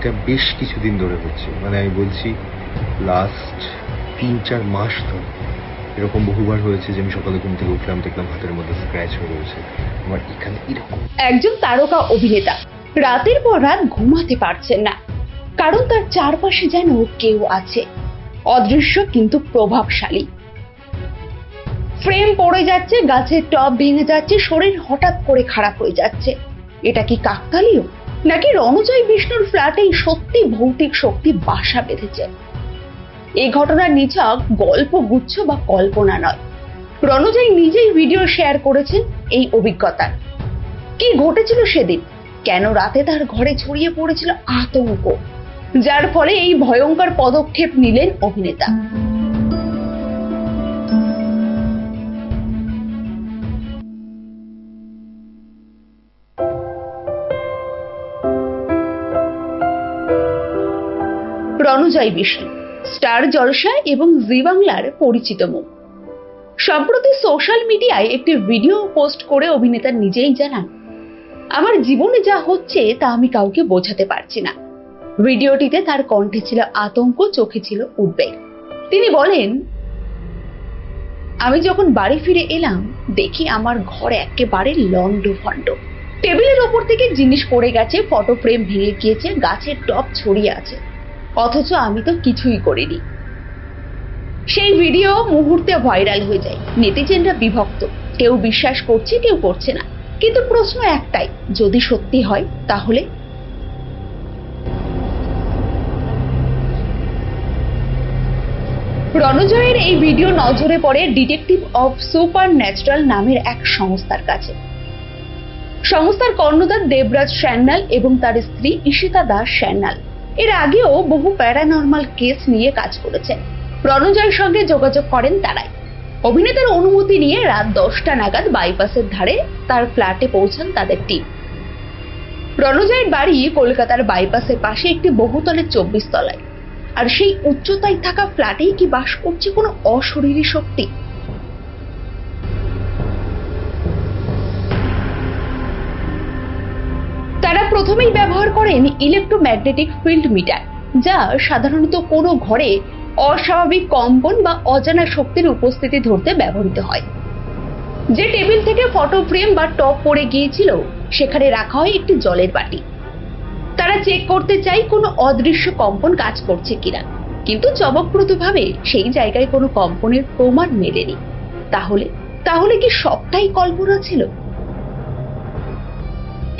এটা বেশ কিছুদিন ধরে হচ্ছে। মানে আমি বলছি লাস্ট তিন চার মাস ধরে এরকম বহুবার হয়েছে যে আমি সকালে ঘুম থেকে উঠলাম, দেখলাম হাতের মধ্যে স্ক্র্যাচ হয়ে রয়েছে। আমার এখানে এরকম একজন তারকা অভিনেতা, রাতের পর রাত ঘুমাতে পারছেন না। কারণ তার চারপাশে যেন কেউ আছে, অদৃশ্য কিন্তু প্রভাবশালী। ফ্রেম পড়ে যাচ্ছে, গাছের টব ভেঙে যাচ্ছে, শরীর হঠাৎ করে খারাপ হয়ে যাচ্ছে। এটা কি কাকতালীয়? নাকি রণজয় বিষ্ণুর ফ্ল্যাটেই সত্যি ভৌতিক শক্তি বাসা বেঁধেছে? এই ঘটনার নিছক গল্প গুচ্ছ বা কল্পনা নয়। রণজয় নিজেই ভিডিও শেয়ার করেছেন এই অভিজ্ঞতার। কি ঘটেছিল সেদিন? কেন রাতে তার ঘরে ছড়িয়ে পড়েছিল আতঙ্ক? যার ফলে এই ভয়ঙ্কর পদক্ষেপ নিলেন অভিনেতা। রণজয় বিষ্ণু স্টার জলসা এবং জি বাংলার পরিচিত মুখ। সম্প্রতি সোশ্যাল মিডিয়ায় একটি ভিডিও পোস্ট করে অভিনেতা নিজেই জানান, আমার জীবনে যা হচ্ছে তা আমি কাউকে বোঝাতে পারছি না। ভিডিওটিতে তার কণ্ঠে ছিল আতঙ্ক, চোখে ছিল উদ্বেগ। তিনি বলেন, আমি যখন বাড়ি ফিরে এলাম, দেখি আমার ঘর একেবারে লন্ড ফন্ড টেবিলের ওপর থেকে জিনিস পড়ে গেছে, ফটো ফ্রেম ভেঙে গিয়েছে, গাছের টপ ছড়িয়ে আছে। অথচ আমি তো কিছুই করিনি। সেই ভিডিও মুহূর্তে ভাইরাল হয়ে যায়। নেটিজেনরা বিভক্ত। কেউ বিশ্বাস করছে, কেউ করছে না। কিন্তু প্রশ্ন একটাই, যদি সত্যি হয়, তাহলে? রণজয়ের এই ভিডিও নজরে পড়ে ডিটেকটিভ অফ সুপার ন্যাচারাল নামের এক সংস্থার কাছে। সংস্থার কর্ণধার দেবরাজ স্যান্নাল এবং তার স্ত্রী ঈশিতা দাস স্যান্নাল এর আগেও বহু প্যারানর্মাল কেস নিয়ে কাজ করেছেন। রণজয়ের সঙ্গে যোগাযোগ করেন তারাই। অভিনেতার অনুমতি নিয়ে রাত দশটা নাগাদ বাইপাসের ধারে তার ফ্ল্যাটে পৌঁছান তাদের টিম রণজয়ের বাড়ি কলকাতার বাইপাসের পাশে একটি বহুতলের চব্বিশ তলায়। আর সেই উচ্চতায় থাকা ফ্ল্যাটেই কি বাস করছে কোনো অশরীরী শক্তি? প্রথমেই ব্যবহার করেন ইলেকট্রোম্যাগনেটিক ফিল্ড মিটার যা সাধারণত কোনো ঘরে অস্বাভাবিক কম্পন বা অজানা শক্তির উপস্থিতি ধরতে ব্যবহৃত হয়। যে টেবিল থেকে ফটো ফ্রেম বা টপ পড়ে গিয়েছিল, সেখানে রাখা হয় একটি জলের বাটি। তারা চেক করতে চাই কোনো অদৃশ্য কম্পন কাজ করছে কিনা। কিন্তু চমকপ্রদভাবে সেই জায়গায় কোনো কম্পনের প্রমাণ মেলেনি। তাহলে তাহলে কি সবটাই কল্পনা ছিল?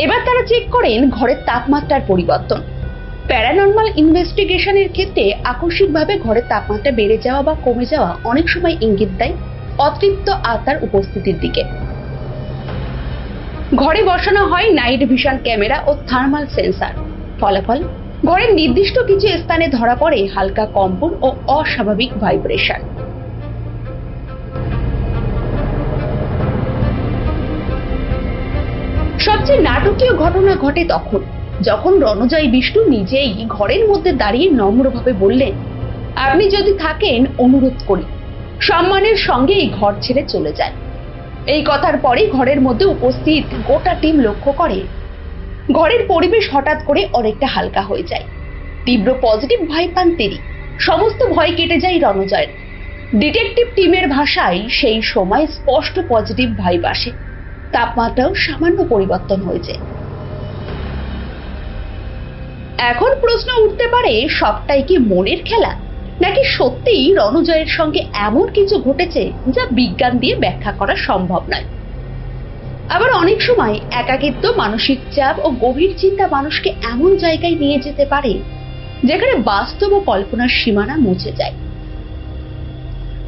এবার তারা চেক করেন ঘরের তাপমাত্রার পরিবর্তন। প্যারানর্মাল ইনভেস্টিগেশনের ক্ষেত্রে আকস্মিকভাবে ঘরের তাপমাত্রা বেড়ে যাওয়া বা কমে যাওয়া অনেক সময় ইঙ্গিত দেয় অতৃপ্ত আত্মার উপস্থিতির দিকে। ঘরে বসানো হয় নাইট ভিশন ক্যামেরা ও থার্মাল সেন্সার ফলাফল, ঘরের নির্দিষ্ট কিছু স্থানে ধরা পড়ে হালকা কম্পন ও অস্বাভাবিক ভাইব্রেশন নাটকীয় ঘটনা ঘটে তখন, যখন রণজয় বিষ্ণু নিজেই ঘরের মধ্যে দাঁড়িয়ে নম্রভাবে বললেন, আপনি যদি থাকেন, অনুরোধ করি, সম্মানের সঙ্গে এই ঘর ছেড়ে চলে যান। এই কথার পরে ঘরের মধ্যে উপস্থিত গোটা টিম লক্ষ্য করে। ঘরের পরিবেশ হঠাৎ করে অনেকটা হালকা হয়ে যায়। তীব্র পজিটিভ ভয় পান তিনি। সমস্ত ভয় কেটে যায় রণজয়ের। ডিটেকটিভ টিমের ভাষায় সেই সময় স্পষ্ট পজিটিভ ভাইব আসে। তাপমাত্রাও সামান্য পরিবর্তন হয়েছে। এখন প্রশ্ন উঠতে পারে, সবটাই কি মনের খেলা? নাকি সত্যিই রণজয়ের সঙ্গে এমন কিছু ঘটেছে যা বিজ্ঞান দিয়ে ব্যাখ্যা করা সম্ভব নয়? আবার অনেক সময় একাকিত্ব, মানসিক চাপ ও গভীর চিন্তা মানুষকে এমন জায়গায় নিয়ে যেতে পারে, যেখানে বাস্তব ও কল্পনার সীমানা মুছে যায়।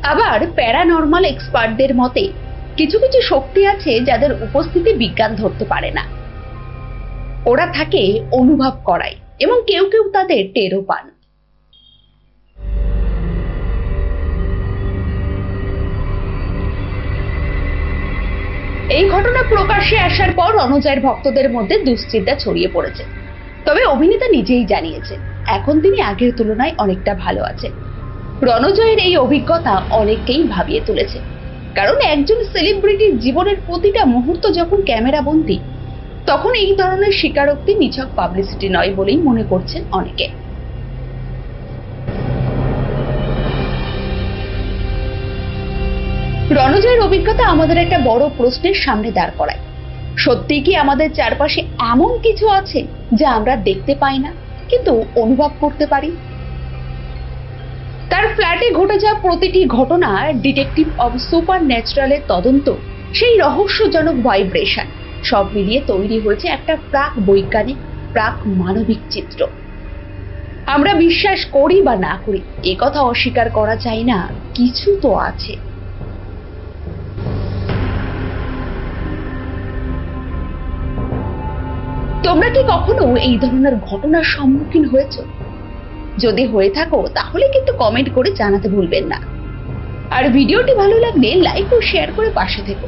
আবার প্যারানর্মাল এক্সপার্টদের মতে কিছু কিছু শক্তি আছে যাদের উপস্থিতি বিজ্ঞান ধরতে পারে না। ওরা থাকে অনুভব করায় এবং কেউ কেউ তাদের টেরও পান। এই ঘটনা প্রকাশ্যে আসার পর রণজয়ের ভক্তদের মধ্যে দুশ্চিন্তা ছড়িয়ে পড়েছে। তবে অভিনেতা নিজেই জানিয়েছে এখন তিনি আগের তুলনায় অনেকটা ভালো আছেন। রণজয়ের এই অভিজ্ঞতা অনেককেই ভাবিয়ে তুলেছে। কারণ একজন সেলিব্রিটির জীবনের প্রতিটা মুহূর্ত যখন ক্যামেরা বন্দী, তখন এই ধরনের স্বীকারোক্তি নিছক পাবলিসিটি নয় বলেই মনে করছেন অনেকে। রণজয়ের অভিজ্ঞতা আমাদের একটা বড় প্রশ্নের সামনে দাঁড় করায়। সত্যি কি আমাদের চারপাশে এমন কিছু আছে যা আমরা দেখতে পাই না, কিন্তু অনুভব করতে পারি? তার ফ্ল্যাটে ঘটে যাওয়া প্রতিটি ঘটনা ডিটেকটিভ অব সুপার ন্যাচারালের তদন্ত, সেই রহস্যজনক ভাইব্রেশন সব মিলিয়ে তৈরি হয়েছে একটা প্রাক বৈজ্ঞানিক, প্রাক মানবিক চিত্র। আমরা বিশ্বাস করি বা না করি, এ কথা অস্বীকার করা যায় না, কিছু তো আছে। তোমরা কি কখনো এই ধরনের ঘটনার সম্মুখীন হয়েছ? যদি হয়ে থাকো, তাহলে কিন্তু কমেন্ট করে জানাতে ভুলবেন না। আর ভিডিওটি ভালো লাগলে লাইক ও শেয়ার করে পাশে থেকো।